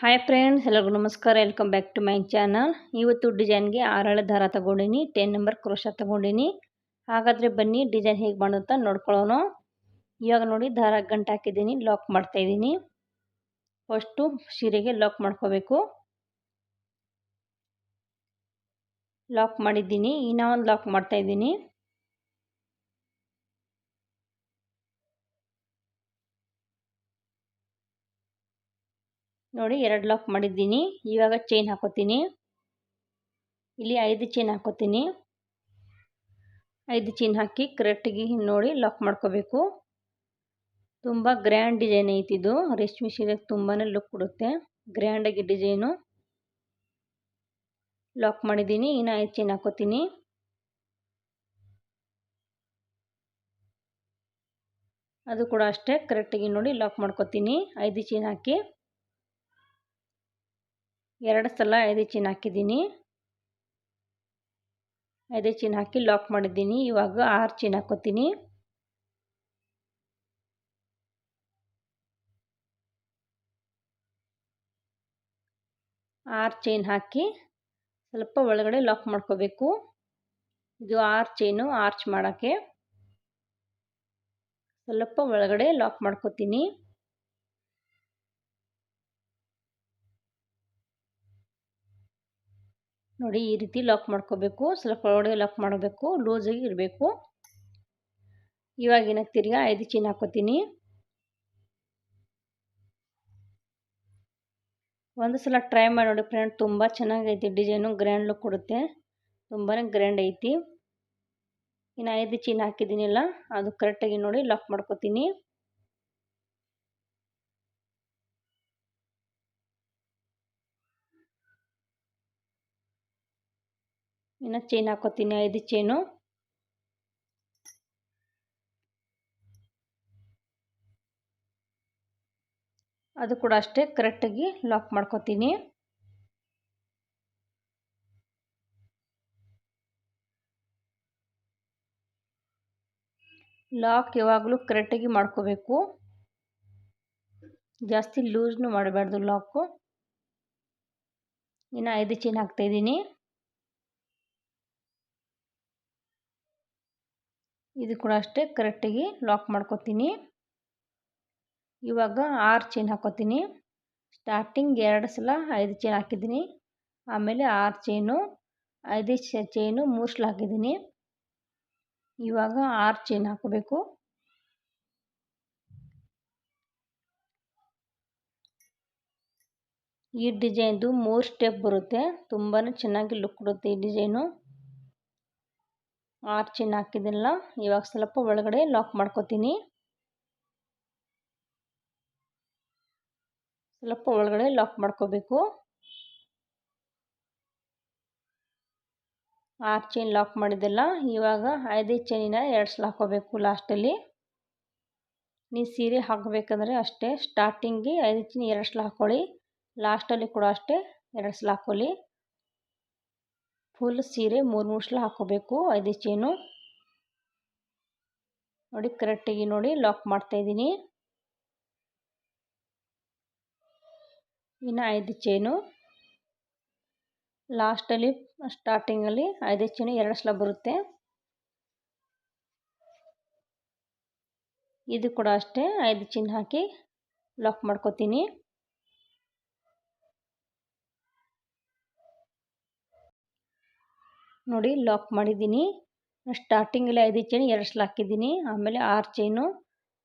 Hi friends ಎಲ್ಲರಿಗೂ ನಮಸ್ಕಾರ. Welcome back to my channel ಇವತ್ತು ಡಿಸೈನ್ಗೆ ಆರಳ ದಾರ ತಗೊಂಡಿನಿ ಟೆನ್ ನಂಬರ್ ಕ್ರೋಶ ತಗೊಂಡಿನಿ. ಹಾಗಾದರೆ ಬನ್ನಿ ಡಿಸೈನ್ ಹೇಗೆ ಮಾಡೋಂತ ನೋಡ್ಕೊಳ್ಳೋಣ. ಇವಾಗ ನೋಡಿ, ದಾರ ಗಂಟು ಹಾಕಿದ್ದೀನಿ ಲಾಕ್ ಮಾಡ್ತಾಯಿದ್ದೀನಿ ಫಸ್ಟು ಸೀರೆಗೆ ಲಾಕ್ ಮಾಡ್ಕೋಬೇಕು. ಲಾಕ್ ಮಾಡಿದ್ದೀನಿ ಇನ್ನೂ ಒಂದು ಲಾಕ್ ಮಾಡ್ತಾಯಿದ್ದೀನಿ ನೋಡಿ ಎರಡು ಲಾಕ್ ಮಾಡಿದ್ದೀನಿ. ಇವಾಗ ಚೈನ್ ಹಾಕೋತೀನಿ. ಇಲ್ಲಿ ಐದು ಚೈನ್ ಹಾಕೋತೀನಿ. ಐದು ಚೈನ್ ಹಾಕಿ ಕರೆಕ್ಟಾಗಿ ನೋಡಿ ಲಾಕ್ ಮಾಡ್ಕೋಬೇಕು. ತುಂಬ ಗ್ರ್ಯಾಂಡ್ ಡಿಸೈನ್ ಐತಿದು ರೇಷ್ಮೆ ಸೀರೆಗೆ ತುಂಬಾ ಲುಕ್ ಕೊಡುತ್ತೆ. ಗ್ರ್ಯಾಂಡಾಗಿ ಡಿಸೈನು ಲಾಕ್ ಮಾಡಿದ್ದೀನಿ. ಇನ್ನು ಐದು ಚೈನ್ ಹಾಕೋತೀನಿ. ಅದು ಕೂಡ ಅಷ್ಟೇ ಕರೆಕ್ಟಾಗಿ ನೋಡಿ ಲಾಕ್ ಮಾಡ್ಕೋತೀನಿ. ಐದು ಚೈನ್ ಹಾಕಿ. ಎರಡು ಸಲ ಐದು ಚೈನ್ ಹಾಕಿದ್ದೀನಿ. ಐದು ಚೈನ್ ಹಾಕಿ ಲಾಕ್ ಮಾಡಿದ್ದೀನಿ. ಇವಾಗ ಆರು ಚೈನ್ ಹಾಕೋತೀನಿ. ಆರು ಚೈನ್ ಹಾಕಿ ಸ್ವಲ್ಪ ಒಳಗಡೆ ಲಾಕ್ ಮಾಡ್ಕೋಬೇಕು. ಇದು ಆರು ಚೈನು ಆರ್ಚ್ ಮಾಡೋಕ್ಕೆ. ಸ್ವಲ್ಪ ಒಳಗಡೆ ಲಾಕ್ ಮಾಡ್ಕೋತೀನಿ. ನೋಡಿ ಈ ರೀತಿ ಲಾಕ್ ಮಾಡ್ಕೋಬೇಕು, ಸ್ವಲ್ಪ ಒಳಗಡೆ ಲಾಕ್ ಮಾಡಬೇಕು ಲೂಸಾಗಿ ಇರಬೇಕು. ಇವಾಗಿನ ತಿರ್ಗಾ ಐದು ಚೀನ್ ಹಾಕೋತೀನಿ. ಒಂದು ಸಲ ಟ್ರೈ ಮಾಡಿ ನೋಡಿ ಫ್ರೆಂಡ್ ತುಂಬ ಚೆನ್ನಾಗೈತಿ ಡಿಸೈನು ಗ್ರ್ಯಾಂಡ್ ಲುಕ್ ಕೊಡುತ್ತೆ. ತುಂಬಾ ಗ್ರ್ಯಾಂಡ್ ಐತಿ. ಇನ್ನು ಐದು ಚೈನ್ ಹಾಕಿದ್ದೀನಿಲ್ಲ, ಅದು ಕರೆಕ್ಟಾಗಿ ನೋಡಿ ಲಾಕ್ ಮಾಡ್ಕೋತೀನಿ. ಇನ್ನು ಚೈನ್ ಹಾಕೋತೀನಿ, ಐದು ಚೈನು ಅದು ಕೂಡ ಅಷ್ಟೇ ಕರೆಕ್ಟಾಗಿ ಲಾಕ್ ಮಾಡ್ಕೋತೀನಿ. ಲಾಕ್ ಯಾವಾಗಲೂ ಕರೆಕ್ಟಾಗಿ ಮಾಡ್ಕೋಬೇಕು. ಜಾಸ್ತಿ ಲೂಸ್ನು ಮಾಡಬಾರ್ದು ಲಾಕು ಇನ್ನು ಐದು ಚೈನ್ ಹಾಕ್ತಾಯಿದ್ದೀನಿ ಇದು ಕೂಡ ಅಷ್ಟೇ ಕರೆಕ್ಟಾಗಿ ಲಾಕ್ ಮಾಡ್ಕೋತೀನಿ. ಇವಾಗ ಆರು ಚೈನ್ ಹಾಕೋತೀನಿ. ಸ್ಟಾರ್ಟಿಂಗ್ ಎರಡು ಸಲ ಐದು ಚೈನ್ ಹಾಕಿದ್ದೀನಿ. ಆಮೇಲೆ ಆರು ಚೈನು, ಐದು ಚೈನು, ಮೂರು ಸಲ ಹಾಕಿದ್ದೀನಿ. ಇವಾಗ ಆರು ಚೈನ್ ಹಾಕಬೇಕು. ಈ ಡಿಸೈನ್ದು ಮೂರು ಸ್ಟೆಪ್ ಬರುತ್ತೆ. ತುಂಬಾ ಚೆನ್ನಾಗಿ ಲುಕ್ ಕೊಡುತ್ತೆ ಈ ಡಿಸೈನು. ಆರು ಚೈನ್ ಹಾಕಿದ್ದೀನಲ್ಲ ಇವಾಗ ಸ್ವಲ್ಪ ಒಳಗಡೆ ಲಾಕ್ ಮಾಡ್ಕೋತೀನಿ. ಸ್ವಲ್ಪ ಒಳಗಡೆ ಲಾಕ್ ಮಾಡ್ಕೋಬೇಕು. ಆರು ಚೈನ್ ಲಾಕ್ ಮಾಡಿದ್ದೆಲ್ಲ ಇವಾಗ ಐದೈದು ಚೈನಿನ ಎರಡು ಸಲ ಹಾಕೋಬೇಕು ಲಾಸ್ಟಲ್ಲಿ ನೀವು ಸೀರೆ ಹಾಕಬೇಕಂದ್ರೆ ಅಷ್ಟೇ. ಸ್ಟಾರ್ಟಿಂಗಿಗೆ ಐದು ಚೈನ್ ಎರಡು ಸಲ ಹಾಕ್ಕೊಳ್ಳಿ ಲಾಸ್ಟಲ್ಲಿ ಕೂಡ ಅಷ್ಟೇ ಎರಡು ಸಲ ಹಾಕ್ಕೊಳ್ಳಿ ಫುಲ್ ಸೀರೆ ಮೂರು ಮುಷ್ಲ ಸಲ ಹಾಕ್ಕೋಬೇಕು ಐದು ಚೇನು ನೋಡಿ ಕರೆಕ್ಟಾಗಿ ನೋಡಿ ಲಾಕ್ ಮಾಡ್ತಾಯಿದ್ದೀನಿ. ಇನ್ನು ಐದು ಚೇನು ಲಾಸ್ಟಲ್ಲಿ, ಸ್ಟಾರ್ಟಿಂಗಲ್ಲಿ ಐದು ಚೇನು ಎರಡು ಸಲ ಬರುತ್ತೆ. ಇದು ಕೂಡ ಅಷ್ಟೇ, ಐದು ಚೈನ್ ಹಾಕಿ ಲಾಕ್ ಮಾಡ್ಕೋತೀನಿ. ನೋಡಿ ಲಾಕ್ ಮಾಡಿದ್ದೀನಿ. ಸ್ಟಾರ್ಟಿಂಗಲ್ಲಿ ಐದು ಚೈನ್ ಎರಡು ಸಲ ಹಾಕಿದ್ದೀನಿ. ಆಮೇಲೆ ಆರು ಚೈನು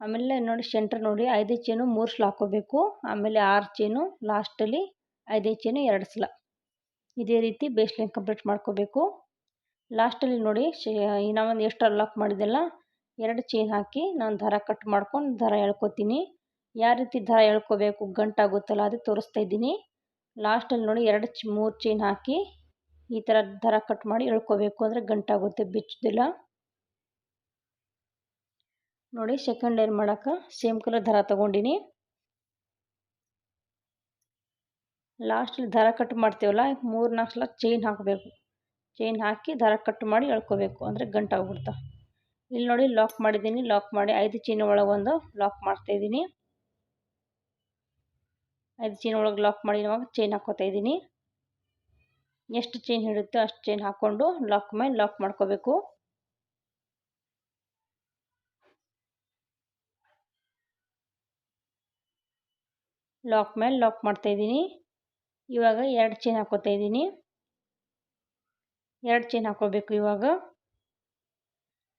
ಆಮೇಲೆ ನೋಡಿ ಸೆಂಟ್ರ್ ನೋಡಿ, ಐದು ಚೈನು ಮೂರು ಸಲ ಹಾಕೋಬೇಕು ಆಮೇಲೆ ಆರು ಚೈನು ಲಾಸ್ಟಲ್ಲಿ ಐದೇ ಚೈನು ಎರಡು ಸಲ ಇದೇ ರೀತಿ ಬೇಸ್ ಲೈನ್ ಕಂಪ್ಲೀಟ್ ಮಾಡ್ಕೋಬೇಕು ಲಾಸ್ಟಲ್ಲಿ ನೋಡಿ ನಾವೊಂದು ಎಷ್ಟು ಲಾಕ್ ಮಾಡಿದೆಲ್ಲ ಎರಡು ಚೈನ್ ಹಾಕಿ ನಾನು ದಾರ ಕಟ್ ಮಾಡ್ಕೊಂಡು ದಾರ ಎಳ್ಕೊತೀನಿ. ಯಾವ ರೀತಿ ದಾರ ಎಳ್ಕೋಬೇಕು, ಗಂಟಾಗುತ್ತಲ್ಲ ಅದು ತೋರಿಸ್ತಾ ಇದ್ದೀನಿ. ಲಾಸ್ಟಲ್ಲಿ ನೋಡಿ, ಎರಡು ಚ್ ಮೂರು ಚೈನ್ ಹಾಕಿ ಈ ಥರ ದರ ಕಟ್ ಮಾಡಿ ಎಳ್ಕೋಬೇಕು ಅಂದರೆ ಗಂಟಾಗುತ್ತೆ ಬಿಚ್ಚದಿಲ್ಲ. ನೋಡಿ ಸೆಕೆಂಡ್ ಲೇಯರ್ ಮಾಡೋಕೆ ಸೇಮ್ ಕಲರ್ ದರ ತೊಗೊಂಡಿನಿ. ಲಾಸ್ಟಲ್ಲಿ ದರ ಕಟ್ ಮಾಡ್ತೀವಲ್ಲ ಮೂರು ನಾಲ್ಕು ಸಲ ಚೈನ್ ಹಾಕಬೇಕು. ಚೈನ್ ಹಾಕಿ ದರ ಕಟ್ ಮಾಡಿ ಎಳ್ಕೋಬೇಕು ಅಂದರೆ ಗಂಟಾಗ್ಬಿಡ್ತಾ ಇಲ್ಲಿ ನೋಡಿ ಲಾಕ್ ಮಾಡಿದ್ದೀನಿ ಲಾಕ್ ಮಾಡಿ ಐದು ಚೈನ್ ಒಳಗೊಂದು ಲಾಕ್ ಮಾಡ್ತಾಯಿದ್ದೀನಿ ಐದು ಚೈನ್ ಒಳಗೆ ಲಾಕ್ ಮಾಡಿ ಇವಾಗ ಚೈನ್ ಹಾಕೋತಾ ಇದ್ದೀನಿ ಎಷ್ಟು ಚೈನ್ ಹಿಡುತ್ತೋ ಅಷ್ಟು ಚೈನ್ ಹಾಕ್ಕೊಂಡು ಲಾಕ್ ಮೇಲೆ ಲಾಕ್ ಮಾಡ್ಕೋಬೇಕು. ಲಾಕ್ ಮೇಲೆ ಲಾಕ್ ಮಾಡ್ತಾ ಇದ್ದೀನಿ. ಇವಾಗ ಎರಡು ಚೈನ್ ಹಾಕೋತಾ ಇದ್ದೀನಿ. ಎರಡು ಚೈನ್ ಹಾಕ್ಕೋಬೇಕು ಇವಾಗ.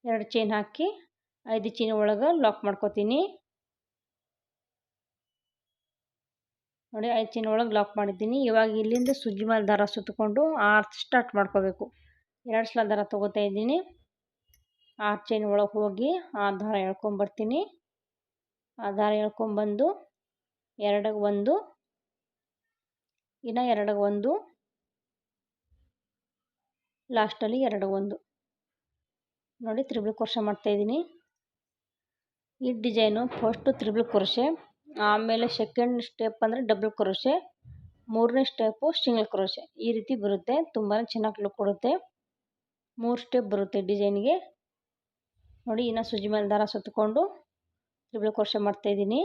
ಎರಡು ಚೈನ್ ಹಾಕಿ ಐದು ಚೈನ್ ಒಳಗೆ ಲಾಕ್ ಮಾಡ್ಕೋತೀನಿ. ನೋಡಿ ಅಂಚಿನ ಚೈನ್ ಒಳಗೆ ಲಾಕ್ ಮಾಡಿದ್ದೀನಿ. ಇವಾಗ ಇಲ್ಲಿಂದ ಸುಜ್ಜಿ ಮೇಲೆ ದಾರ ಸುತ್ತಕೊಂಡು ಆರ್ಚ್ ಸ್ಟಾರ್ಟ್ ಮಾಡ್ಕೋಬೇಕು. ಎರಡು ಸಲ ದಾರ ತೊಗೋತಾ ಇದ್ದೀನಿ. ಆರು ಚೈನ್ ಒಳಗೆ ಹೋಗಿ ಆ ದಾರ ಎಳ್ಕೊಂಬರ್ತೀನಿ ಆ ದಾರ ಎಳ್ಕೊಂಬಂದು ಎರಡಗೆ ಒಂದು, ಇನ್ನು ಎರಡಗೆ ಒಂದು ಲಾಸ್ಟಲ್ಲಿ ಎರಡು ಒಂದು. ನೋಡಿ, ತ್ರಿಬಲ್ ಕ್ರೋಶ ಮಾಡ್ತಾಯಿದ್ದೀನಿ ಈ ಡಿಸೈನು ಫಸ್ಟು ತ್ರಿಬಲ್ ಕ್ರೋಶೆ. ಆಮೇಲೆ ಸೆಕೆಂಡ್ ಸ್ಟೆಪ್ ಅಂದರೆ ಡಬಲ್ ಕ್ರೋಶೆ ಮೂರನೇ ಸ್ಟೆಪ್ಪು ಸಿಂಗಲ್ ಕ್ರೋಶೆ ಈ ರೀತಿ ಬರುತ್ತೆ ತುಂಬಾ ಚೆನ್ನಾಗಿ ಲುಕ್ ಕೊಡುತ್ತೆ ಮೂರು ಸ್ಟೆಪ್ ಬರುತ್ತೆ ಡಿಸೈನ್ಗೆ ನೋಡಿ, ಇನ್ನು ಸುಜಿ ಮೇಲೆ ದಾರ ಸುತ್ತಕೊಂಡು ತ್ರಿಬಲ್ ಕ್ರೋಶೆ ಮಾಡ್ತಾಯಿದ್ದೀನಿ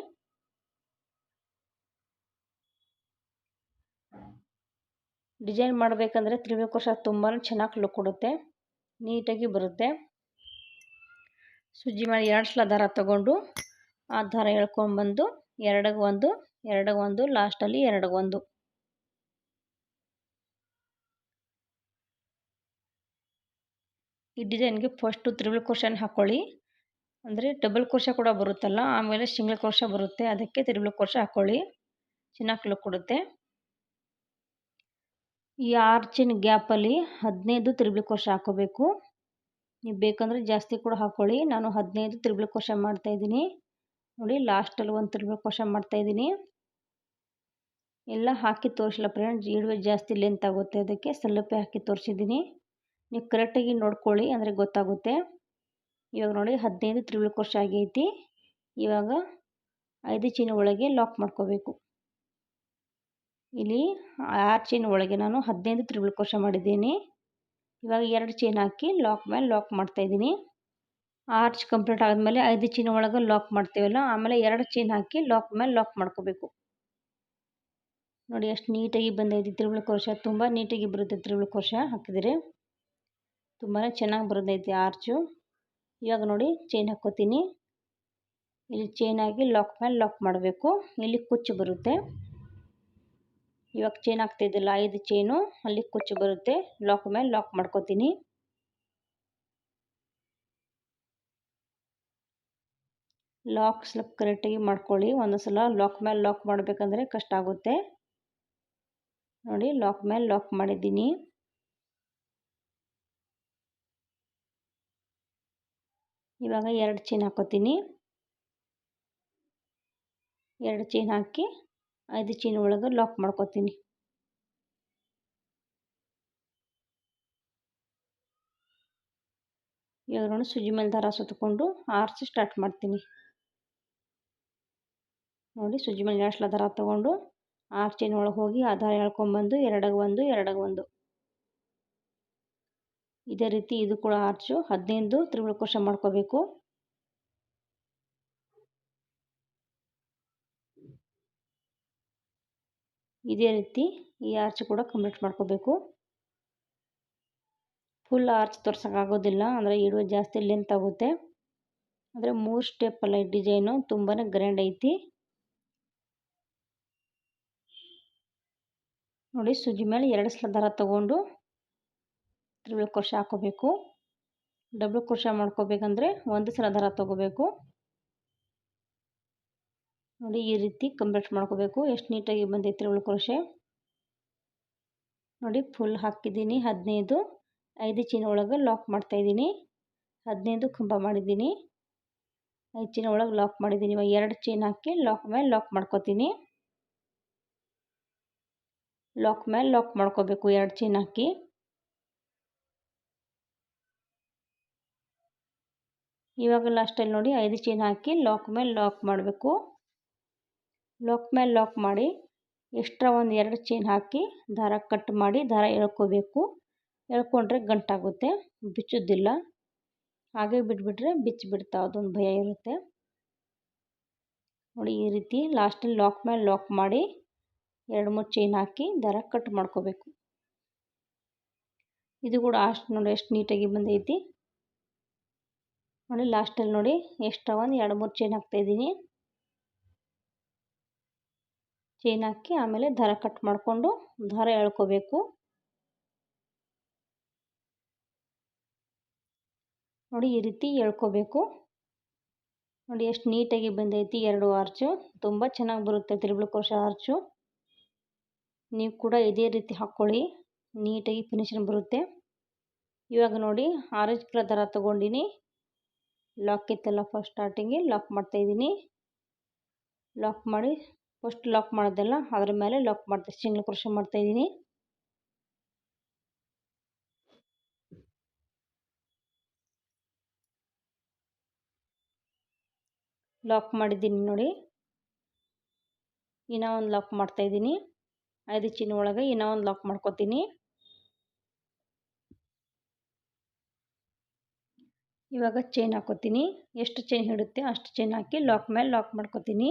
ಡಿಸೈನ್ ಮಾಡಬೇಕಂದ್ರೆ ತ್ರಿಬಲ್ ಕ್ರೋಶ ತುಂಬಾ ಚೆನ್ನಾಗಿ ಲುಕ್ ಕೊಡುತ್ತೆ ನೀಟಾಗಿ ಬರುತ್ತೆ. ಸುಜ್ಜಿ ಮೇಲೆ ಎರಡು ಸಲ ದಾರ ತಗೊಂಡು ಆ ದಾರ ಎಳ್ಕೊಂಡ್ಬಂದು ಎರಡಿಗೆ ಒಂದು, ಎರಡಗೆ ಒಂದು, ಲಾಸ್ಟಲ್ಲಿ ಎರಡಗೆ ಒಂದು. ಈ ಡಿಸೈನ್ಗೆ ಫಸ್ಟು ತ್ರಿಬಲ್ ಕ್ರೋಶನ್ ಹಾಕ್ಕೊಳ್ಳಿ ಅಂದರೆ ಡಬಲ್ ಕ್ರೋಶ ಕೂಡ ಬರುತ್ತಲ್ಲ, ಆಮೇಲೆ ಸಿಂಗಲ್ ಕ್ರೋಶ ಬರುತ್ತೆ, ಅದಕ್ಕೆ ತ್ರಿಬಲ್ ಕ್ರೋಶ ಹಾಕ್ಕೊಳ್ಳಿ ಚೆನ್ನಾಗಿ ಲುಕ್ ಕೊಡುತ್ತೆ. ಈ ಆರ್ಚಿನ ಗ್ಯಾಪಲ್ಲಿ ಹದಿನೈದು ತ್ರಿಬಲ್ ಕ್ರೋಶ ಹಾಕೋಬೇಕು ನೀವು ಬೇಕಂದರೆ ಜಾಸ್ತಿ ಕೂಡ ಹಾಕ್ಕೊಳ್ಳಿ ನಾನು ಹದಿನೈದು ತ್ರಿಬಲ್ ಕ್ರೋಶ ಮಾಡ್ತಾಯಿದ್ದೀನಿ ನೋಡಿ ಲಾಸ್ಟಲ್ಲಿ ಒಂದು ತ್ರಿಬಲ್ ಮಾಡ್ತಾ ಇದ್ದೀನಿ. ಎಲ್ಲ ಹಾಕಿ ತೋರಿಸಲ್ಲ ಫ್ರೆಂಡ್ಸ್ ಇಡುವೆ ಜಾಸ್ತಿ ಲೆಂತ್ ಆಗುತ್ತೆ, ಅದಕ್ಕೆ ಸ್ವಲ್ಪ ಹಾಕಿ ತೋರಿಸಿದ್ದೀನಿ. ನೀವು ಕರೆಕ್ಟಾಗಿ ನೋಡ್ಕೊಳ್ಳಿ, ಅಂದರೆ ಗೊತ್ತಾಗುತ್ತೆ. ಇವಾಗ ನೋಡಿ, ಹದಿನೈದು ತ್ರಿಬಲ್ ಕೋಶ ಆಗೈತಿ. ಇವಾಗ ಐದು ಚೈನ್ ಒಳಗೆ ಲಾಕ್ ಮಾಡ್ಕೋಬೇಕು. ಇಲ್ಲಿ ಆರು ಚೈನ್ ಒಳಗೆ ನಾನು ಹದಿನೈದು ತ್ರಿಬಲ್ ಕೋಶ ಮಾಡಿದ್ದೀನಿ. ಇವಾಗ ಎರಡು ಚೈನ್ ಹಾಕಿ ಲಾಕ್ ಮೇಲೆ ಲಾಕ್ ಮಾಡ್ತಾಯಿದ್ದೀನಿ ಆರ್ಚ್ ಕಂಪ್ಲೀಟ್ ಆದಮೇಲೆ ಐದು ಚೈನ್ ಒಳಗೆ ಲಾಕ್ ಮಾಡ್ತೀವಲ್ಲ, ಆಮೇಲೆ ಎರಡು ಚೈನ್ ಹಾಕಿ ಲಾಕ್ ಮೇಲೆ ಲಾಕ್ ಮಾಡ್ಕೋಬೇಕು. ನೋಡಿ ಎಷ್ಟು ನೀಟಾಗಿ ಬಂದೈತಿ ತ್ರಿಬಲ್ ಕೋಶ, ತುಂಬ ನೀಟಾಗಿ ಬರುತ್ತೆ ತ್ರಿಬಲ್ ಕೋಶ ಹಾಕಿದರೆ. ತುಂಬಾ ಚೆನ್ನಾಗಿ ಬರೋದೈತಿ ಆರ್ಚು. ಇವಾಗ ನೋಡಿ ಚೈನ್ ಹಾಕ್ಕೋತೀನಿ. ಇಲ್ಲಿ ಚೈನ್ ಹಾಕಿ ಲಾಕ್ ಮೇಲೆ ಲಾಕ್ ಮಾಡಬೇಕು. ಇಲ್ಲಿ ಕುಚ್ಚು ಬರುತ್ತೆ. ಇವಾಗ ಚೈನ್ ಹಾಕ್ತಿದ್ದಿಲ್ಲ ಐದು ಚೈನು ಅಲ್ಲಿ ಕುಚ್ಚು ಬರುತ್ತೆ. ಲಾಕ್ ಮೇಲೆ ಲಾಕ್ ಮಾಡ್ಕೋತೀನಿ. ಲಾಕ್ ಸ್ವಲ್ಪ ಕರೆಕ್ಟಾಗಿ ಮಾಡ್ಕೊಳ್ಳಿ. ಒಂದು ಸಲ ಲಾಕ್ ಮೇಲೆ ಲಾಕ್ ಮಾಡಬೇಕಂದ್ರೆ ಕಷ್ಟ ಆಗುತ್ತೆ. ನೋಡಿ ಲಾಕ್ ಮೇಲೆ ಲಾಕ್ ಮಾಡಿದ್ದೀನಿ. ಇವಾಗ ಎರಡು ಚೈನ್ ಹಾಕೋತೀನಿ. ಎರಡು ಚೈನ್ ಹಾಕಿ ಐದು ಚೈನ್ ಒಳಗೆ ಲಾಕ್ ಮಾಡ್ಕೋತೀನಿ. ಇವಾಗ ನೋಡಿ ಸುಜಿ ಮೇಲೆ ದಾರ ಸುತ್ತಕೊಂಡು ಆರಿಸಿ ಸ್ಟಾರ್ಟ್ ಮಾಡ್ತೀನಿ. ನೋಡಿ ಸುಜಿ ಮೇಲೆ ಎರಡು ಅದರ ದಾರ ತೊಗೊಂಡು ಆರು ಚೈನ್ ಒಳಗೆ ಹೋಗಿ ಆಧಾರ ಹೇಳ್ಕೊಂಬಂದು ಎಳ್ಕೊಂಬಂದು ಎರಡಾಗ ಒಂದು ಎರಡಾಗ ಒಂದು. ಇದೇ ರೀತಿ ಇದು ಕೂಡ ಆರ್ಚು. ಹದಿನೈದು ತ್ರಿಬಲ್ ಕ್ರೋಶ ಮಾಡ್ಕೋಬೇಕು. ಇದೇ ರೀತಿ ಈ ಆರ್ಚ್ ಕೂಡ ಕಂಪ್ಲೀಟ್ ಮಾಡ್ಕೋಬೇಕು. ಫುಲ್ ಆರ್ಚ್ ತೋರ್ಸೋಕ್ಕಾಗೋದಿಲ್ಲ ಅಂದರೆ ಇಡುವ ಜಾಸ್ತಿ ಲೆಂತ್ ಆಗುತ್ತೆ. ಅಂದರೆ ಮೂರು ಸ್ಟೆಪ್ ಅಲ್ಲ ಈ ಡಿಸೈನು ತುಂಬಾ ಗ್ರ್ಯಾಂಡ್ ಐತಿ. ನೋಡಿ ಸುಜಿ ಮೇಲೆ ಎರಡು ಸಲ ದರ ತಗೊಂಡು ತ್ರಿಬಲ್ ಕ್ರೋಶ ಹಾಕೋಬೇಕು. ಡಬಲ್ ಕ್ರೋಶ ಮಾಡ್ಕೋಬೇಕಂದ್ರೆ ಒಂದು ಸಲ ದರ ತಗೋಬೇಕು. ನೋಡಿ ಈ ರೀತಿ ಕಂಪ್ಲೀಟ್ ಮಾಡ್ಕೋಬೇಕು. ಎಷ್ಟು ನೀಟಾಗಿ ಬಂದೈತೆ ತ್ರಿಬಲ್ ಕ್ರೋಶೆ. ನೋಡಿ ಫುಲ್ ಹಾಕಿದ್ದೀನಿ. ಹದಿನೈದು, ಐದು ಚೀನ ಒಳಗೆ ಲಾಕ್ ಮಾಡ್ತಾಯಿದ್ದೀನಿ ಹದಿನೈದು ಕಂಬ ಮಾಡಿದ್ದೀನಿ. ಐದು ಚೀನ ಒಳಗೆ ಲಾಕ್ ಮಾಡಿದ್ದೀನಿ. ಇವಾಗ ಎರಡು ಚೈನ್ ಹಾಕಿ ಲಾಕ್ ಮೇಲೆ ಲಾಕ್ ಮಾಡ್ಕೋತೀನಿ. ಲಾಕ್ ಮೇಲೆ ಲಾಕ್ ಮಾಡ್ಕೋಬೇಕು ಎರಡು ಚೈನ್ ಹಾಕಿ. ಇವಾಗ ಲಾಸ್ಟಲ್ಲಿ ನೋಡಿ ಐದು ಚೈನ್ ಹಾಕಿ ಲಾಕ್ ಮೇಲೆ ಲಾಕ್ ಮಾಡಬೇಕು. ಲಾಕ್ ಮೇಲೆ ಲಾಕ್ ಮಾಡಿ ಎಕ್ಸ್ಟ್ರಾ ಒಂದು ಎರಡು ಚೈನ್ ಹಾಕಿ ದಾರ ಕಟ್ ಮಾಡಿ ದಾರ ಎಳ್ಕೋಬೇಕು. ಎಳ್ಕೊಂಡ್ರೆ ಗಂಟಾಗುತ್ತೆ, ಬಿಚ್ಚೋದಿಲ್ಲ. ಹಾಗೆ ಬಿಟ್ಬಿಟ್ರೆ ಬಿಚ್ಚಿಬಿಡ್ತಾ ಅದೊಂದು ಭಯ ಇರುತ್ತೆ. ನೋಡಿ ಈ ರೀತಿ ಲಾಸ್ಟಲ್ಲಿ ಲಾಕ್ ಮೇಲೆ ಲಾಕ್ ಮಾಡಿ ಎರಡು ಮೂರು ಚೈನ್ ಹಾಕಿ ದಾರ ಕಟ್ ಮಾಡ್ಕೋಬೇಕು. ಇದು ಕೂಡ ಅಷ್ಟು ನೋಡಿ ಎಷ್ಟು ನೀಟಾಗಿ ಬಂದೈತಿ. ನೋಡಿ ಲಾಸ್ಟಲ್ಲಿ ನೋಡಿ ಎಷ್ಟು ಒಂದು ಎರಡು ಮೂರು ಚೈನ್ ಹಾಕ್ತಾಯಿದ್ದೀನಿ ಚೈನ್ ಹಾಕಿ ಆಮೇಲೆ ದಾರ ಕಟ್ ಮಾಡಿಕೊಂಡು ದಾರ ಎಳ್ಕೋಬೇಕು. ನೋಡಿ ಈ ರೀತಿ ಎಳ್ಕೋಬೇಕು. ನೋಡಿ ಎಷ್ಟು ನೀಟಾಗಿ ಬಂದೈತಿ ಎರಡು ಆರ್ಚು ತುಂಬ ಚೆನ್ನಾಗಿ ಬರುತ್ತೆ ತ್ರಿಬಲ್ ಕೋಶ ಆರ್ಚು ನೀವು ಕೂಡ ಇದೇ ರೀತಿ ಹಾಕ್ಕೊಳ್ಳಿ. ನೀಟಾಗಿ ಫಿನಿಶಿಂಗ್ ಬರುತ್ತೆ. ಇವಾಗ ನೋಡಿ, ಆರೆಂಜ್ ಕಲರ್ ದಾರ ತೊಗೊಂಡಿನಿ. ಲಾಕ್ ಇತ್ತಲ್ಲ ಫಸ್ಟ್ ಸ್ಟಾರ್ಟಿಂಗಿಗೆ ಲಾಕ್ ಮಾಡ್ತಾಯಿದ್ದೀನಿ ಲಾಕ್ ಮಾಡಿ ಫಸ್ಟ್ ಲಾಕ್ ಮಾಡೋದಲ್ಲ, ಅದ್ರ ಮೇಲೆ ಲಾಕ್ ಮಾಡ್ತಾ ಸಿಂಗಲ್ ಕ್ರೋಶ ಮಾಡ್ತಾಯಿದ್ದೀನಿ ಲಾಕ್ ಮಾಡಿದ್ದೀನಿ ನೋಡಿ. ಇನ್ನೂ ಒಂದು ಲಾಕ್ ಮಾಡ್ತಾಯಿದ್ದೀನಿ ಐದು ಚಿನ್ನ ಒಳಗೆ ಇನ್ನೂ ಒಂದು ಲಾಕ್ ಮಾಡ್ಕೊತೀನಿ. ಇವಾಗ ಚೈನ್ ಹಾಕೋತೀನಿ. ಎಷ್ಟು ಚೈನ್ ಹಿಡುತ್ತೆ ಅಷ್ಟು ಚೈನ್ ಹಾಕಿ ಲಾಕ್ ಮೇಲೆ ಲಾಕ್ ಮಾಡ್ಕೊತೀನಿ.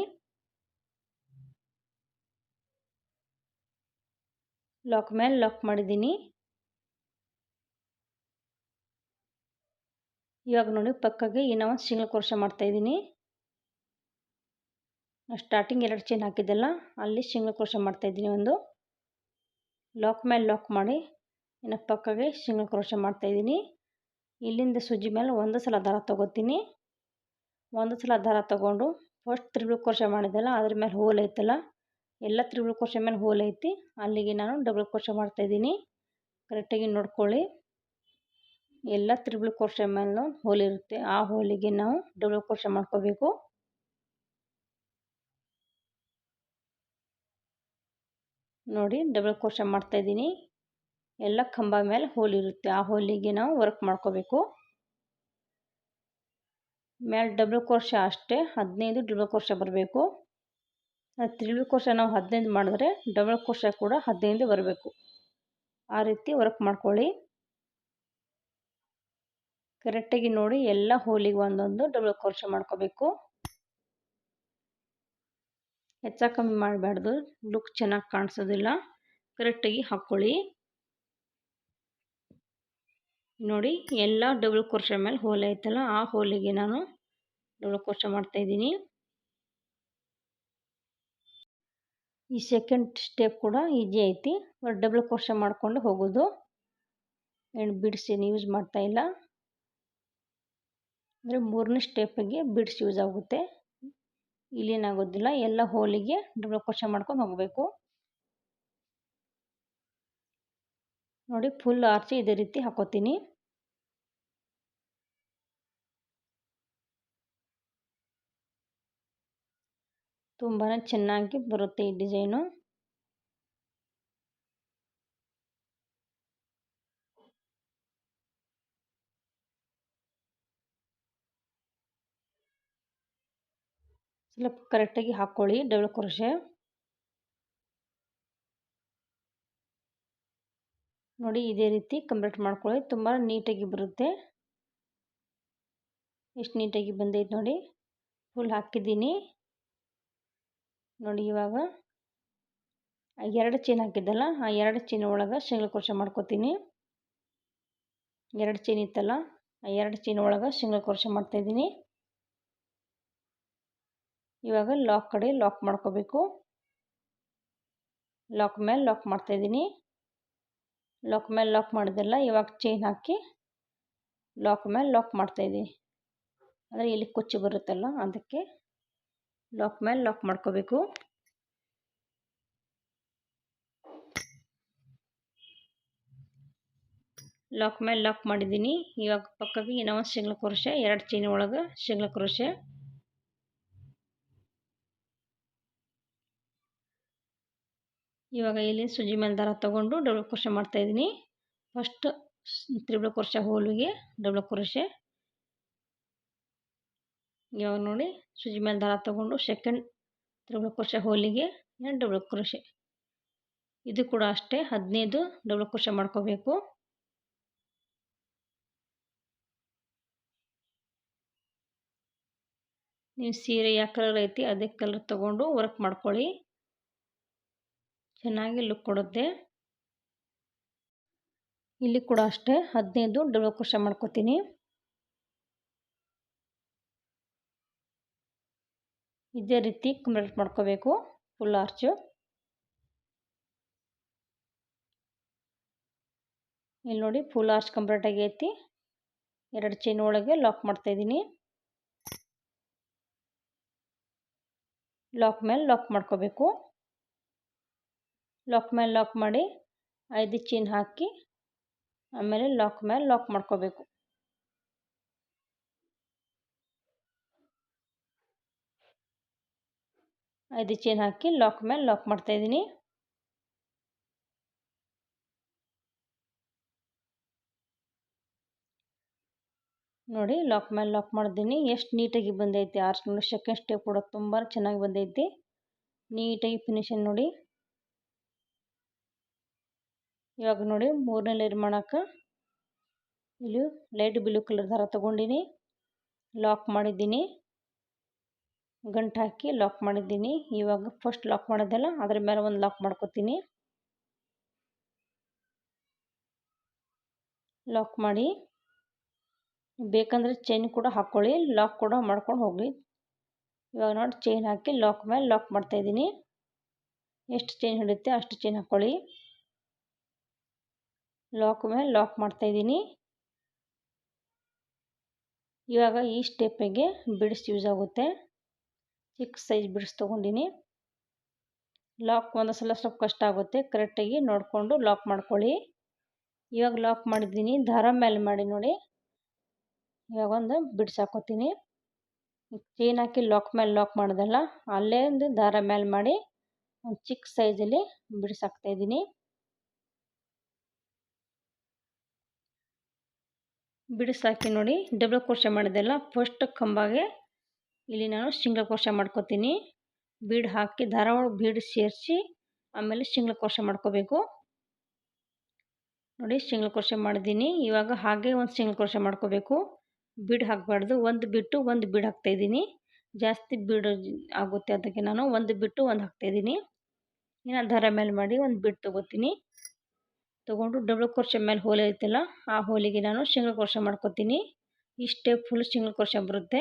ಲಾಕ್ ಮೇಲೆ ಲಾಕ್ ಮಾಡಿದ್ದೀನಿ. ಇವಾಗ ನೋಡಿ ಪಕ್ಕಗೆ ಇನ್ನೂ ಒಂದು ಸಿಂಗಲ್ ಕ್ರೋಶ ಮಾಡ್ತಾಯಿದ್ದೀನಿ ಸ್ಟಾರ್ಟಿಂಗ್ ಎರಡು ಚೈನ್ ಹಾಕಿದ್ದೆಲ್ಲ, ಅಲ್ಲಿ ಸಿಂಗಲ್ ಕ್ರೋಶ ಮಾಡ್ತಾಯಿದ್ದೀನಿ ಒಂದು. ಲಾಕ್ ಮೇಲೆ ಲಾಕ್ ಮಾಡಿ, ಇನ್ನು ಪಕ್ಕಗೆ ಸಿಂಗಲ್ ಕ್ರೋಶ ಮಾಡ್ತಾಯಿದ್ದೀನಿ. ಇಲ್ಲಿಂದ ಸುಜಿ ಮೇಲೆ ಒಂದು ಸಲ ದಾರ ತೊಗೋತೀನಿ. ಒಂದು ಸಲ ದಾರ ತೊಗೊಂಡು ಫಸ್ಟ್ ತ್ರಿಬಲ್ ಕ್ರೋಶ ಮಾಡಿದ್ದೆಲ್ಲ, ಅದ್ರ ಮೇಲೆ ಹೋಲ್ ಐತಲ್ಲ, ಎಲ್ಲ ತ್ರಿಬಲ್ ಕ್ರೋಶ ಮೇಲೆ ಹೋಲ್ ಐತಿ, ಅಲ್ಲಿಗೆ ನಾನು ಡಬಲ್ ಕ್ರೋಶ ಮಾಡ್ತಾಯಿದ್ದೀನಿ ಕರೆಕ್ಟಾಗಿ ನೋಡ್ಕೊಳ್ಳಿ. ಎಲ್ಲ ತ್ರಿಬಲ್ ಕ್ರೋಶ ಮೇಲೆ ಹೋಲ್ ಇರುತ್ತೆ. ಆ ಹೋಲಿಗೆ ನಾವು ಡಬಲ್ ಕ್ರೋಶ ಮಾಡ್ಕೋಬೇಕು. ನೋಡಿ ಡಬಲ್ ಕ್ರೋಶ ಮಾಡ್ತಾಯಿದ್ದೀನಿ ಎಲ್ಲ ಕಂಬ ಮೇಲೆ ಹೋಲ್ ಇರುತ್ತೆ. ಆ ಹೋಲಿಗೆ ನಾವು ವರ್ಕ್ ಮಾಡ್ಕೋಬೇಕು. ಮೇಲೆ ಡಬಲ್ ಕ್ರೋಶ ಅಷ್ಟೇ, ಹದಿನೈದು ಡಬಲ್ ಕ್ರೋಶ ಬರಬೇಕು. ತ್ರಿಬಲ್ ಕ್ರೋಶ ನಾವು ಹದಿನೈದು ಮಾಡಿದ್ರೆ ಡಬಲ್ ಕ್ರೋಶ ಕೂಡ ಹದಿನೈದು ಬರಬೇಕು. ಆ ರೀತಿ ವರ್ಕ್ ಮಾಡ್ಕೊಳ್ಳಿ. ಕರೆಕ್ಟಾಗಿ ನೋಡಿ ಎಲ್ಲ ಹೋಲಿಗೆ ಒಂದೊಂದು ಡಬಲ್ ಕ್ರೋಶ ಮಾಡ್ಕೋಬೇಕು. ಹೆಚ್ಚ ಕಮ್ಮಿ ಮಾಡಬಾರ್ದು. ಲುಕ್ ಚೆನ್ನಾಗಿ ಕಾಣಿಸೋದಿಲ್ಲ. ಕರೆಕ್ಟಾಗಿ ಹಾಕ್ಕೊಳ್ಳಿ ನೋಡಿ, ಎಲ್ಲ ಡಬಲ್ ಕ್ರೋಶ ಮೇಲೆ ಹೋಲ್ ಐತಲ್ಲ, ಆ ಹೋಲಿಗೆ ನಾನು ಡಬಲ್ ಕ್ರೋಶ ಮಾಡ್ತಾಯಿದ್ದೀನಿ ಈ ಸೆಕೆಂಡ್ ಸ್ಟೆಪ್ ಕೂಡ ಈಜಿ ಐತಿ. ಡಬಲ್ ಕ್ರೋಶ ಮಾಡಿಕೊಂಡು ಹೋಗೋದು. ಆ್ಯಂಡ್ ಬಿಡ್ಸ್ ಏನು ಯೂಸ್ ಮಾಡ್ತಾ ಇಲ್ಲ. ಅಂದರೆ ಮೂರನೇ ಸ್ಟೆಪ್ಪಿಗೆ ಬಿಡ್ಸ್ ಯೂಸ್ ಆಗುತ್ತೆ. ಇಲ್ಲೇನಾಗೋದಿಲ್ಲ. ಎಲ್ಲ ಹೋಲಿಗೆ ಡಬಲ್ ಕ್ರೋಶ ಮಾಡ್ಕೊಂಡು ಹೋಗಬೇಕು. ನೋಡಿ ಫುಲ್ ಆರ್ಚಿ ಇದೇ ರೀತಿ ಹಾಕೋತೀನಿ. ತುಂಬಾ ಚೆನ್ನಾಗಿ ಬರುತ್ತೆ ಈ ಡಿಸೈನು ಸ್ವಲ್ಪ ಕರೆಕ್ಟಾಗಿ ಹಾಕ್ಕೊಳ್ಳಿ ಡಬಲ್ ಕ್ರೋಶೆ. ನೋಡಿ, ಇದೇ ರೀತಿ ಕಂಪ್ಲೀಟ್ ಮಾಡ್ಕೊಳ್ಳಿ, ತುಂಬ ನೀಟಾಗಿ ಬರುತ್ತೆ. ಎಷ್ಟು ನೀಟಾಗಿ ಬಂದೈತೆ ನೋಡಿ. ಫುಲ್ ಹಾಕಿದ್ದೀನಿ. ನೋಡಿ, ಇವಾಗ ಎರಡು ಚೈನ್ ಹಾಕಿದ್ದಲ್ಲ, ಆ ಎರಡು ಚೈನ್ ಒಳಗೆ ಸಿಂಗಲ್ ಕ್ರೋಶ ಮಾಡ್ಕೋತೀನಿ. ಎರಡು ಚೈನ್ ಇತ್ತಲ್ಲ, ಆ ಎರಡು ಚೈನ್ ಒಳಗೆ ಸಿಂಗಲ್ ಕ್ರೋಶ ಮಾಡ್ತಾಯಿದ್ದೀನಿ ಇವಾಗ ಲಾಕ್ ಕಡೆ ಲಾಕ್ ಮಾಡ್ಕೋಬೇಕು. ಲಾಕ್ ಮೇಲೆ ಲಾಕ್ ಮಾಡ್ತಾಯಿದ್ದೀನಿ ಲಾಕ್ ಮೇಲೆ ಲಾಕ್ ಮಾಡಿದೆಲ್ಲ ಇವಾಗ ಚೈನ್ ಹಾಕಿ ಲಾಕ್ ಮೇಲೆ ಲಾಕ್ ಮಾಡ್ತಾಯಿದ್ದೀನಿ ಅಂದರೆ ಇಲ್ಲಿ ಕುಚ್ಚು ಬರುತ್ತಲ್ಲ ಅದಕ್ಕೆ ಲಾಕ್ ಮೇಲೆ ಲಾಕ್ ಮಾಡ್ಕೋಬೇಕು. ಲಾಕ್ ಮೇಲೆ ಲಾಕ್ ಮಾಡಿದ್ದೀನಿ. ಇವಾಗ ಪಕ್ಕಕ್ಕೆ ಇನ್ನೊಂದು ಶಿಂಗ್ಳ ಕ್ರೋಶೆ, ಎರಡು ಚೈನ್ ಒಳಗೆ ಶಿಂಗ್ಳ ಕ್ರೋಶೆ. ಇವಾಗ ಇಲ್ಲಿ ಸುಜಿ ಮೇಲೆ ದಾರ ತೊಗೊಂಡು ಡಬಲ್ ಮಾಡ್ತಾ ಮಾಡ್ತಾಯಿದ್ದೀನಿ ಫಸ್ಟ್ ತ್ರಿಬಲ್ ಕ್ರೋಶೆ ಹೋಲಿಗೆ ಡಬಲ್ ಕ್ರೋಶೆ ಇವಾಗ ನೋಡಿ ಸುಜಿ ಮೇಲೆ ದಾರ ತೊಗೊಂಡು ಸೆಕೆಂಡ್ ತ್ರಿಬಲ್ ಕ್ರೋಶೆ ಹೋಲಿಗೆ ಡಬಲ್ ಕ್ರೋಶೆ ಇದು ಕೂಡ ಅಷ್ಟೇ, ಹದಿನೈದು ಡಬಲ್ ಕ್ರೋಶೆ ಮಾಡ್ಕೋಬೇಕು. ನೀವು ಸೀರೆ ಯಾವ ಕಲರ್ ಐತಿ ಅದೇ ಕಲರ್ ತೊಗೊಂಡು ವರ್ಕ್ ಮಾಡ್ಕೊಳ್ಳಿ. ಚೆನ್ನಾಗಿ ಲುಕ್ ಕೊಡುತ್ತೆ. ಇಲ್ಲಿ ಕೂಡ ಅಷ್ಟೇ. ಹದಿನೈದು ಡಬಲ್ ಕ್ರೋಶ ಮಾಡ್ಕೋತೀನಿ. ಇದೇ ರೀತಿ ಕಂಪ್ಲೀಟ್ ಮಾಡ್ಕೋಬೇಕು. ಫುಲ್ ಆರ್ಚು ಇಲ್ಲಿ ನೋಡಿ ಫುಲ್ ಆರ್ಚ್ ಕಂಪ್ಲೀಟ್ ಆಗೈತಿ. ಎರಡು ಚೈನ್ ಒಳಗೆ ಲಾಕ್ ಮಾಡ್ತಾಯಿದ್ದೀನಿ ಲಾಕ್ ಮೇಲೆ ಲಾಕ್ ಮಾಡ್ಕೋಬೇಕು. ಲಾಕ್ ಮೇಲೆ ಲಾಕ್ ಮಾಡಿ ಐದು ಚೀನ್ ಹಾಕಿ ಆಮೇಲೆ ಲಾಕ್ ಮೇಲೆ ಲಾಕ್ ಮಾಡ್ಕೋಬೇಕು. ಐದು ಚೈನ್ ಹಾಕಿ ಲಾಕ್ ಮೇಲೆ ಲಾಕ್ ಮಾಡ್ತಾಯಿದ್ದೀನಿ ನೋಡಿ ಲಾಕ್ ಮೇಲೆ ಲಾಕ್ ಮಾಡಿದ್ದೀನಿ ಎಷ್ಟು ನೀಟಾಗಿ ಬಂದೈತಿ. ಆರ್ಸ್ ನೋಡಿ ಸೆಕೆಂಡ್ ಸ್ಟೆಪ್ ಕೂಡ ತುಂಬ ಚೆನ್ನಾಗಿ ಬಂದೈತಿ. ನೀಟಾಗಿ ಫಿನಿಷಿಂಗ್ ನೋಡಿ. ಇವಾಗ ನೋಡಿ ಮೂರನೇ ಲೇಯರ್ ಮಾಡೋಕೆ ಇಲ್ಲಿ ಲೈಟ್ ಬ್ಲೂ ಕಲರ್ ಥರ ತೊಗೊಂಡಿನಿ. ಲಾಕ್ ಮಾಡಿದ್ದೀನಿ. ಗಂಟು ಹಾಕಿ ಲಾಕ್ ಮಾಡಿದ್ದೀನಿ. ಇವಾಗ ಫಸ್ಟ್ ಲಾಕ್ ಮಾಡೋದಲ್ಲ, ಅದ್ರ ಮೇಲೆ ಒಂದು ಲಾಕ್ ಮಾಡ್ಕೊತೀನಿ. ಲಾಕ್ ಮಾಡಿ. ಬೇಕಂದರೆ ಚೈನ್ ಕೂಡ ಹಾಕ್ಕೊಳ್ಳಿ ಲಾಕ್ ಕೂಡ ಮಾಡ್ಕೊಂಡು ಹೋಗಿ ಇವಾಗ ನೋಡಿ ಚೈನ್ ಹಾಕಿ ಲಾಕ್ ಮೇಲೆ ಲಾಕ್ ಮಾಡ್ತಾಯಿದ್ದೀನಿ ಎಷ್ಟು ಚೈನ್ ಹಿಡಿಯುತ್ತೆ ಅಷ್ಟು ಚೈನ್ ಹಾಕ್ಕೊಳ್ಳಿ ಲಾಕ್ ಮೇಲೆ ಲಾಕ್ ಮಾಡ್ತಾಯಿದ್ದೀನಿ ಇವಾಗ ಈ ಸ್ಟೆಪ್ಪಿಗೆ ಬಿಡ್ಸ್ ಯೂಸ್ ಆಗುತ್ತೆ. ಚಿಕ್ಕ ಸೈಜ್ ಬಿಡ್ಸ್ ತೊಗೊಂಡಿನಿ. ಲಾಕ್ ಒಂದು ಸಲ ಸ್ವಲ್ಪ ಕಷ್ಟ ಆಗುತ್ತೆ. ಕರೆಕ್ಟಾಗಿ ನೋಡಿಕೊಂಡು ಲಾಕ್ ಮಾಡ್ಕೊಳ್ಳಿ. ಇವಾಗ ಲಾಕ್ ಮಾಡಿದ್ದೀನಿ. ದಾರ ಮೇಲೆ ಮಾಡಿ ನೋಡಿ. ಇವಾಗ ಒಂದು ಬಿಡ್ಸ್ ಹಾಕೋತೀನಿ. ಚೈನ್ ಹಾಕಿ ಲಾಕ್ ಮೇಲೆ ಲಾಕ್ ಮಾಡೋದಲ್ಲ, ಅಲ್ಲೇ ಒಂದು ದಾರ ಮೇಲೆ ಮಾಡಿ ಒಂದು ಚಿಕ್ಕ ಸೈಜಲ್ಲಿ ಬಿಡ್ಸ್ ಇದ್ದೀನಿ. ಬಿಡಿಸಾಕಿ ನೋಡಿ ಡಬಲ್ ಕ್ರೋಶ ಮಾಡಿದೆಲ್ಲ ಫಸ್ಟ್ ಕಂಬಾಗೆ ಇಲ್ಲಿ ನಾನು ಸಿಂಗಲ್ ಕೋರ್ಷೆ ಮಾಡ್ಕೋತೀನಿ. ಬೀಡ್ ಹಾಕಿ ಧಾರವಾಡ ಬೀಡ್ ಸೇರಿಸಿ, ಆಮೇಲೆ ಸಿಂಗಲ್ ಕೋರ್ಷೆ ಮಾಡ್ಕೋಬೇಕು. ನೋಡಿ ಸಿಂಗಲ್ ಕೋರ್ಷೆ ಮಾಡಿದ್ದೀನಿ ಇವಾಗ ಹಾಗೆ ಒಂದು ಸಿಂಗಲ್ ಕೋರ್ಷೆ ಮಾಡ್ಕೋಬೇಕು. ಬೀಡ್ ಹಾಕಬಾರ್ದು. ಒಂದು ಬಿಟ್ಟು ಒಂದು ಬೀಡ್ ಹಾಕ್ತಾಯಿದ್ದೀನಿ ಜಾಸ್ತಿ ಬೀಡ್ ಆಗುತ್ತೆ ಅದಕ್ಕೆ ನಾನು ಒಂದು ಬಿಟ್ಟು ಒಂದು ಹಾಕ್ತಾಯಿದ್ದೀನಿ ಇನ್ನು ದಾರ ಮೇಲೆ ಮಾಡಿ ಒಂದು ಬೀಡ್ ತೊಗೋತೀನಿ. ತೊಗೊಂಡು ಡಬಲ್ ಕೋರ್ಷ ಮೇಲೆ ಹೋಲ್ ಇರುತ್ತಲ್ಲ ಆ ಹೋಲಿಗೆ ನಾನು ಸಿಂಗಲ್ ಕೋರ್ಸೆ ಮಾಡ್ಕೊತೀನಿ. ಇಷ್ಟೇ ಫುಲ್ ಸಿಂಗಲ್ ಕ್ರೋಶ ಬರುತ್ತೆ.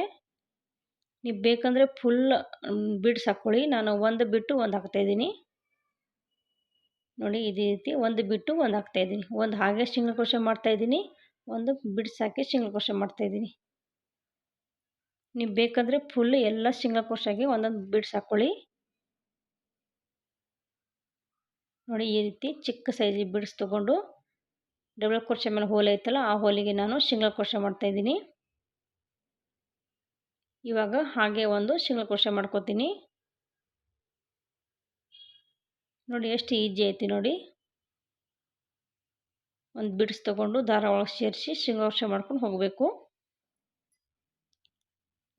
ನೀವು ಬೇಕಂದರೆ ಫುಲ್ ಬಿಡ್ಸ್ ಹಾಕ್ಕೊಳ್ಳಿ ನಾನು ಒಂದು ಬಿಟ್ಟು ಒಂದು ಹಾಕ್ತಾಯಿದ್ದೀನಿ ನೋಡಿ, ಇದೇ ರೀತಿ ಒಂದು ಬಿಟ್ಟು ಒಂದು ಹಾಕ್ತಾಯಿದ್ದೀನಿ ಒಂದು ಹಾಗೆ ಸಿಂಗಲ್ ಮಾಡ್ತಾ ಮಾಡ್ತಾಯಿದ್ದೀನಿ ಒಂದು ಬಿಡ್ಸ್ ಹಾಕಿ ಸಿಂಗಲ್ ಮಾಡ್ತಾ ಮಾಡ್ತಾಯಿದ್ದೀನಿ ನೀವು ಬೇಕಂದರೆ ಫುಲ್ ಎಲ್ಲ ಸಿಂಗಲ್ ಕ್ರೋಶಾಗಿ ಒಂದೊಂದು ಬಿಡ್ಸ್ ಹಾಕ್ಕೊಳ್ಳಿ ನೋಡಿ ಈ ರೀತಿ ಚಿಕ್ಕ ಸೈಜ್ ಬಿಡ್ಸ್ ತೊಗೊಂಡು ಡಬಲ್ ಕುರ್ಚೆ ಮೇಲೆ ಹೋಲ್ ಐತಲ್ಲ, ಆ ಹೋಲಿಗೆ ನಾನು ಸಿಂಗಲ್ ಮಾಡ್ತಾ ಇದ್ದೀನಿ. ಇವಾಗ ಹಾಗೆ ಒಂದು ಸಿಂಗಲ್ ಕುರ್ಚೆ ಮಾಡ್ಕೋತೀನಿ. ನೋಡಿ ಎಷ್ಟು ಈಜಿ ಐತಿ ನೋಡಿ. ಒಂದು ಬಿಡ್ಸ್ ತೊಗೊಂಡು ದಾರ ಒಳಗೆ ಸೇರಿಸಿ ಸಿಂಗಲ್ ಕುರ್ಚೆ ಮಾಡ್ಕೊಂಡು ಹೋಗಬೇಕು.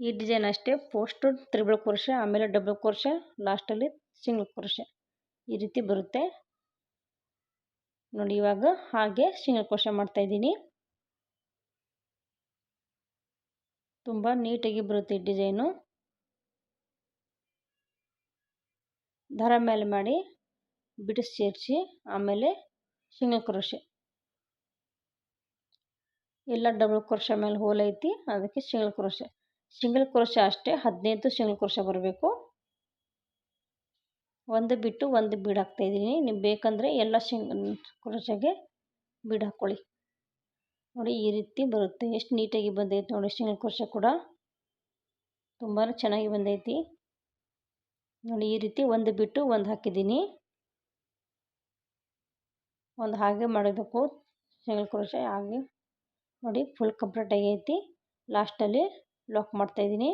ಈ ಡಿಸೈನ್ ಅಷ್ಟೇ ಫಸ್ಟ್ ತ್ರಿಬಲ್ ಕುರ್ಚೆ ಆಮೇಲೆ ಡಬಲ್ ಕುರ್ಚೆ ಲಾಸ್ಟಲ್ಲಿ ಸಿಂಗಲ್ ಕ್ರೋಶ ಈ ರೀತಿ ಬರುತ್ತೆ. ನೋಡಿ ಇವಾಗ ಹಾಗೆ ಸಿಂಗಲ್ ಮಾಡ್ತಾ ಮಾಡ್ತಾಯಿದ್ದೀನಿ ತುಂಬ ನೀಟಾಗಿ ಬರುತ್ತೆ ಈ ಡಿಸೈನು. ದರ ಮೇಲೆ ಮಾಡಿ ಬಿಡಿಸಿ ಸೇರಿಸಿ, ಆಮೇಲೆ ಸಿಂಗಲ್ ಕ್ರೋಶೆ ಎಲ್ಲ ಡಬಲ್ ಕ್ರೋಶ ಮೇಲೆ ಹೋಲ್ ಐತಿ, ಅದಕ್ಕೆ ಸಿಂಗಲ್ ಕ್ರೋಶೆ ಸಿಂಗಲ್ ಕ್ರೋಶೆ ಅಷ್ಟೇ, ಹದಿನೈದು ಸಿಂಗಲ್ ಕ್ರೋಶ ಬರಬೇಕು. ಒಂದು ಬಿಟ್ಟು ಒಂದು ಬೀಡ್ ಹಾಕ್ತಾಯಿದ್ದೀನಿ ನೀವು ಬೇಕಂದರೆ ಎಲ್ಲ ಶೇಂಗ ಕ್ರೋಶಗೆ ಬೀಡ್ ಹಾಕ್ಕೊಳ್ಳಿ ನೋಡಿ ಈ ರೀತಿ ಬರುತ್ತೆ. ಎಷ್ಟು ನೀಟಾಗಿ ಬಂದೈತೆ ನೋಡಿ ಶೇಂಗ ಕ್ರೋಶ ಕೂಡ. ತುಂಬಾ ಚೆನ್ನಾಗಿ ಬಂದೈತಿ. ನೋಡಿ ಈ ರೀತಿ ಒಂದು ಬಿಟ್ಟು ಒಂದು ಹಾಕಿದ್ದೀನಿ. ಒಂದು ಹಾಗೆ ಮಾಡಬೇಕು ಶೇಂಗ ಕ್ರೋಶ ಹಾಗೆ ನೋಡಿ ಫುಲ್ ಕಂಪ್ಲೀಟಾಗೈತಿ ಲಾಸ್ಟಲ್ಲಿ ಲಾಕ್ ಮಾಡ್ತಾಯಿದ್ದೀನಿ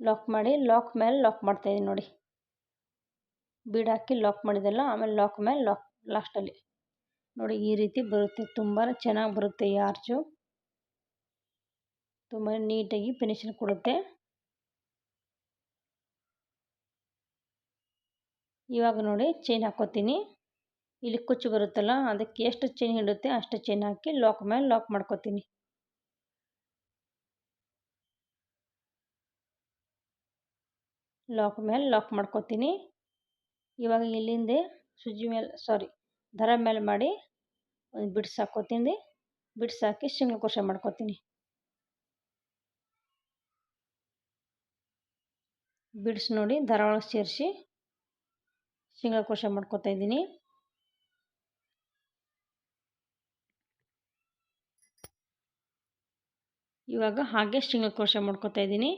ಲಾಕ್ ಮಾಡಿ ಲಾಕ್ ಮೇಲೆ ಲಾಕ್ ಮಾಡ್ತಾಯಿದ್ದೀನಿ ನೋಡಿ. ಬೀಡ್ ಲಾಕ್ ಮಾಡಿದೆಲ್ಲ, ಆಮೇಲೆ ಲಾಕ್ ಮೇಲೆ ಲಾಕ್ ಲಾಸ್ಟಲ್ಲಿ ನೋಡಿ, ಈ ರೀತಿ ಬರುತ್ತೆ. ತುಂಬಾ ಚೆನ್ನಾಗಿ ಬರುತ್ತೆ ಈ ಆರ್ಚು. ತುಂಬ ನೀಟಾಗಿ ಫಿನಿಷಿಂಗ್ ಕೊಡುತ್ತೆ. ಇವಾಗ ನೋಡಿ ಚೈನ್ ಹಾಕೋತೀನಿ. ಇಲ್ಲಿ ಕುಚ್ಚು ಬರುತ್ತಲ್ಲ, ಅದಕ್ಕೆ ಎಷ್ಟು ಚೈನ್ ಹಿಡುತ್ತೆ ಅಷ್ಟು ಚೈನ್ ಹಾಕಿ ಲಾಕ್ ಮೇಲೆ ಲಾಕ್ ಮಾಡ್ಕೋತೀನಿ. ಲಾಕ್ ಮೇಲೆ ಲಾಕ್ ಮಾಡ್ಕೊತೀನಿ. ಇವಾಗ ಇಲ್ಲಿಂದ ಸುಜಿ ಮೇಲೆ ಸಾರಿ ದರ ಮೇಲೆ ಮಾಡಿ ಒಂದು ಬಿಡ್ಸ್ ಹಾಕ್ಕೋತೀನಿ. ಬಿಡ್ಸ್ ಹಾಕಿ ಸಿಂಗಲ್ ಕೋಶೆ ಮಾಡ್ಕೊತೀನಿ. ಬಿಡ್ಸ್ ನೋಡಿ ದರ ಒಳಗೆ ಸೇರಿಸಿ ಸಿಂಗಲ್ ಕೋಶ ಮಾಡ್ಕೊತಾ ಇದ್ದೀನಿ. ಇವಾಗ ಹಾಗೆ ಸಿಂಗಲ್ ಕೋಶೆ ಮಾಡ್ಕೊತಾ ಇದ್ದೀನಿ.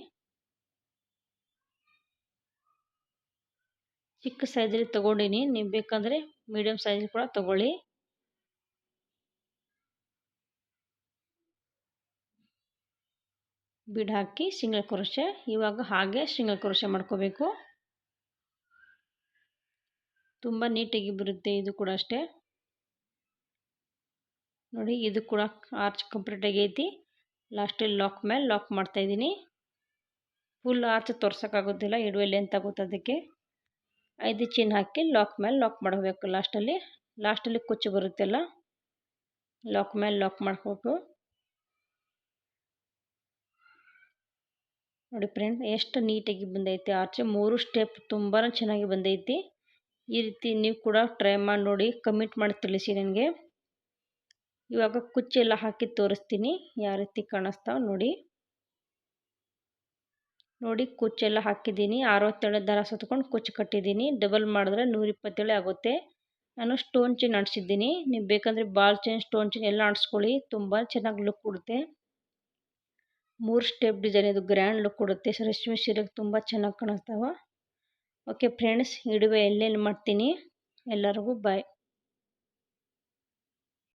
ಚಿಕ್ಕ ಸೈಜಲ್ಲಿ ತೊಗೊಂಡಿನಿ. ನೀವು ಬೇಕಂದರೆ ಮೀಡಿಯಮ್ ಸೈಜಲ್ಲಿ ಕೂಡ ತೊಗೊಳ್ಳಿ. ಬಿಡ್ ಹಾಕಿ ಸಿಂಗಲ್ ಕ್ರೋಶೆ. ಇವಾಗ ಹಾಗೆ ಸಿಂಗಲ್ ಕ್ರೋಶೆ ಮಾಡ್ಕೋಬೇಕು. ತುಂಬ ನೀಟಾಗಿ ಬರುತ್ತೆ ಇದು ಕೂಡ ಅಷ್ಟೇ. ನೋಡಿ, ಇದು ಕೂಡ ಆರ್ಚ್ ಕಂಪ್ಲೀಟ್ ಆಗೈತಿ ಲಾಸ್ಟಲ್ಲಿ ಲಾಕ್ ಮೇಲೆ ಲಾಕ್ ಮಾಡ್ತಾ ಇದ್ದೀನಿ. ಫುಲ್ ಆರ್ಚ್ ತೋರ್ಸೋಕ್ಕಾಗೋದಿಲ್ಲ ಇಡುವೆ ಲೆಂತ್ ಆಗುತ್ತೆ ಅದಕ್ಕೆ. ಐದು ಚಿನ್ ಹಾಕಿ ಲಾಕ್ ಮೇಲೆ ಲಾಕ್ ಮಾಡಬೇಕು. ಲಾಸ್ಟಲ್ಲಿ ಲಾಸ್ಟಲ್ಲಿ ಕುಚ್ಚು ಬರುತ್ತಲ್ಲ ಲಾಕ್ ಮೇಲೆ ಲಾಕ್ ಮಾಡ್ಬೇಕು ನೋಡಿ ಫ್ರೆಂಡ್ ಎಷ್ಟು ನೀಟಾಗಿ ಬಂದೈತಿ. ಆರ್ಚೆ ಮೂರು ಸ್ಟೆಪ್ ತುಂಬಾ ಚೆನ್ನಾಗಿ ಬಂದೈತಿ. ಈ ರೀತಿ ನೀವು ಕೂಡ ಟ್ರೈ ಮಾಡಿ ನೋಡಿ ಕಮೆಂಟ್ ಮಾಡಿ ತಿಳಿಸಿ ನನಗೆ. ಇವಾಗ ಕುಚ್ಚೆಲ್ಲ ಹಾಕಿ ತೋರಿಸ್ತೀನಿ. ಯಾವ ರೀತಿ ಕಾಣಿಸ್ತಾವೆ ನೋಡಿ. ನೋಡಿ ಕುಚ್ಚೆಲ್ಲ ಹಾಕಿದ್ದೀನಿ. ಅರವತ್ತೇಳು ದಾರ ಸುತ್ಕೊಂಡು ಕುಚ್ಚು ಕಟ್ಟಿದ್ದೀನಿ. ಡಬಲ್ ಮಾಡಿದ್ರೆ ನೂರಿಪ್ಪತ್ತೇಳು ಆಗುತ್ತೆ. ನಾನು ಸ್ಟೋನ್ ಚೈನ್ ಅಂಟಿಸಿದ್ದೀನಿ. ನೀವು ಬೇಕಂದರೆ ಬಾಲ್ ಚೈನ್ ಸ್ಟೋನ್ ಚೈನ್ ಎಲ್ಲ ಅಂಟಿಸ್ಕೊಳ್ಳಿ. ತುಂಬ ಚೆನ್ನಾಗಿ ಲುಕ್ ಕೊಡುತ್ತೆ. ಮೂರು ಸ್ಟೆಪ್ ಡಿಸೈನ್ ಇದು ಗ್ರ್ಯಾಂಡ್ ಲುಕ್ ಕೊಡುತ್ತೆ. ರೇಷ್ಮೆ ಸೀರೆಗೆ ತುಂಬ ಚೆನ್ನಾಗಿ ಕಾಣಿಸ್ತಾವ. ಓಕೆ ಫ್ರೆಂಡ್ಸ್ ಇಡುವೆ ಎಲ್ಲೆಲ್ಲಿ ಮಾಡ್ತೀನಿ? ಎಲ್ಲರಿಗೂ ಬಾಯ್